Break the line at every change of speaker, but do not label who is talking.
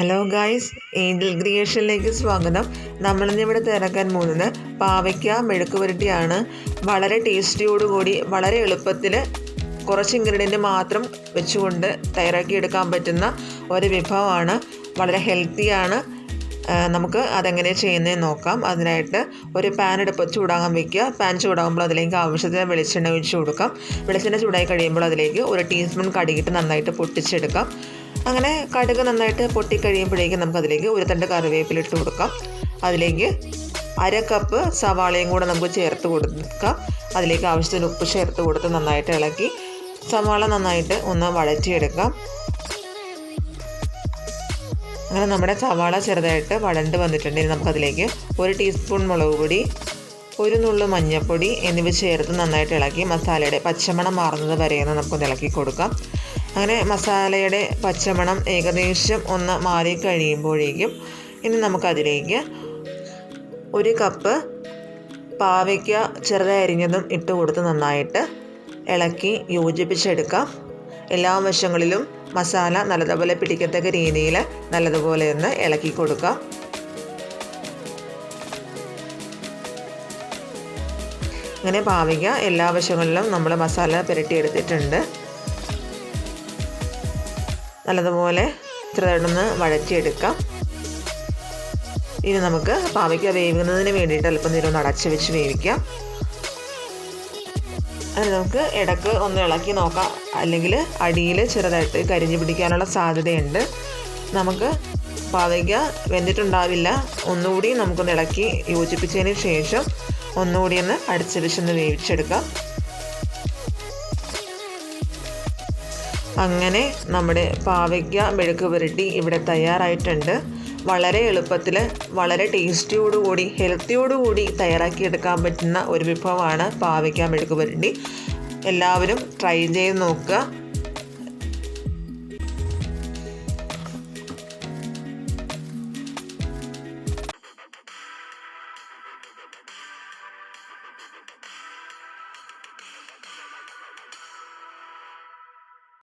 Hello guys Angel ക്രിയേഷനിലേക്ക് സ്വാഗതം. നമ്മളിന്ന് ഇവിടെ തിരക്കാൻ പോകുന്നത് പാവയ്ക്ക മെഴുക്ക് പുരട്ടിയാണ് വളരെ ടേസ്റ്റിയോടുകൂടി വളരെ എളുപ്പത്തിൽ കുറച്ച് ഇൻഗ്രീഡിയന്റ് മാത്രം വെച്ചുകൊണ്ട് തയ്യാറാക്കി എടുക്കാൻ പറ്റുന്ന ഒരു വിഭവമാണ്. വളരെ ഹെൽത്തിയാണ്. നമുക്ക് അതെങ്ങനെ ചെയ്യുന്നതെന്ന് നോക്കാം. അതിനായിട്ട് ഒരു പാൻ എടുപ്പ് ചൂടാകാൻ വെക്കുക. പാൻ ചൂടാകുമ്പോൾ അതിലേക്ക് ആവശ്യത്തിന് വെളിച്ചെണ്ണ ഒഴിച്ച് കൊടുക്കാം. വെളിച്ചെണ്ണ ചൂടായി കഴിയുമ്പോൾ അതിലേക്ക് ഒരു ടീസ്പൂൺ കടുകിട്ട് നന്നായിട്ട് പൊട്ടിച്ചെടുക്കാം. അങ്ങനെ കടുക് നന്നായിട്ട് പൊട്ടിക്കഴിയുമ്പോഴേക്കും നമുക്ക് അതിലേക്ക് ഒരു തണ്ട് കറിവേപ്പില ഇട്ട് കൊടുക്കാം. അതിലേക്ക് അര കപ്പ് സവാളയും കൂടെ നമുക്ക് ചേർത്ത് കൊടുക്കാം. അതിലേക്ക് ആവശ്യത്തിന് ഉപ്പ് ചേർത്ത് കൊടുത്ത് നന്നായിട്ട് ഇളക്കി സവാള നന്നായിട്ട് ഒന്ന് വഴറ്റിയെടുക്കാം. അങ്ങനെ നമ്മുടെ സവാള ചെറുതായിട്ട് വഴണ്ട് ഇനി നമുക്കതിലേക്ക് ഒരു ടീസ്പൂൺ മുളക് പൊടി ഒരു നുള്ളു മഞ്ഞൾപ്പൊടി എന്നിവ ചേർത്ത് നന്നായിട്ട് ഇളക്കി മസാലയുടെ പച്ചമണം മാറുന്നത് വരെയെന്ന് നമുക്കൊന്ന് ഇളക്കി കൊടുക്കാം. അങ്ങനെ മസാലയുടെ പച്ചമണം ഏകദേശം ഒന്ന് മാറി കഴിയുമ്പോഴേക്കും ഇനി നമുക്കതിലേക്ക് ഒരു കപ്പ് പാവയ്ക്ക ചെറുതായി അരിഞ്ഞതും ഇട്ട് കൊടുത്ത് നന്നായിട്ട് ഇളക്കി യോജിപ്പിച്ചെടുക്കാം. എല്ലാ വശങ്ങളിലും മസാല നല്ലതുപോലെ പിടിക്കത്തക്ക രീതിയിൽ നല്ലതുപോലെ ഒന്ന് ഇളക്കി കൊടുക്കുക അങ്ങനെ പാവിക എല്ലാ വശങ്ങളിലും നമ്മൾ മസാല പുരട്ടിയെടുത്തിട്ടുണ്ട്. നല്ലതുപോലെ ചെറുതായിട്ടൊന്ന് വഴറ്റിയെടുക്കാം. ഇനി നമുക്ക് പാവയ്ക്ക വേവുന്നതിന് വേണ്ടിയിട്ട് അല്പം നേരം ഒന്ന് അടച്ച് വെച്ച് വേവിക്കാം. അത് നമുക്ക് ഇടയ്ക്ക് ഒന്ന് ഇളക്കി നോക്കാം. അല്ലെങ്കിൽ അടിയിൽ ചെറുതായിട്ട് കരിഞ്ഞു പിടിക്കാനുള്ള സാധ്യതയുണ്ട്. നമുക്ക് പാവയ്ക്ക വെന്തിട്ടുണ്ടാവില്ല. ഒന്നുകൂടി നമുക്കൊന്ന് ഇളക്കി യോജിപ്പിച്ചതിന് ശേഷം ഒന്നുകൂടി ഒന്ന് അടിച്ച് വെച്ചൊന്ന് വേവിച്ചെടുക്കാം. അങ്ങനെ നമ്മുടെ പാവയ്ക്ക മെഴുക്ക് പുരട്ടി ഇവിടെ തയ്യാറായിട്ടുണ്ട്. വളരെ എളുപ്പത്തിൽ വളരെ ടേസ്റ്റിയോടുകൂടി ഹെൽത്തിയോടുകൂടി തയ്യാറാക്കിയെടുക്കാൻ പറ്റുന്ന ഒരു വിഭവമാണ് പാവയ്ക്ക മെഴുക്ക് പുരട്ടി എല്ലാവരും ട്രൈ ചെയ്ത് നോക്കുക.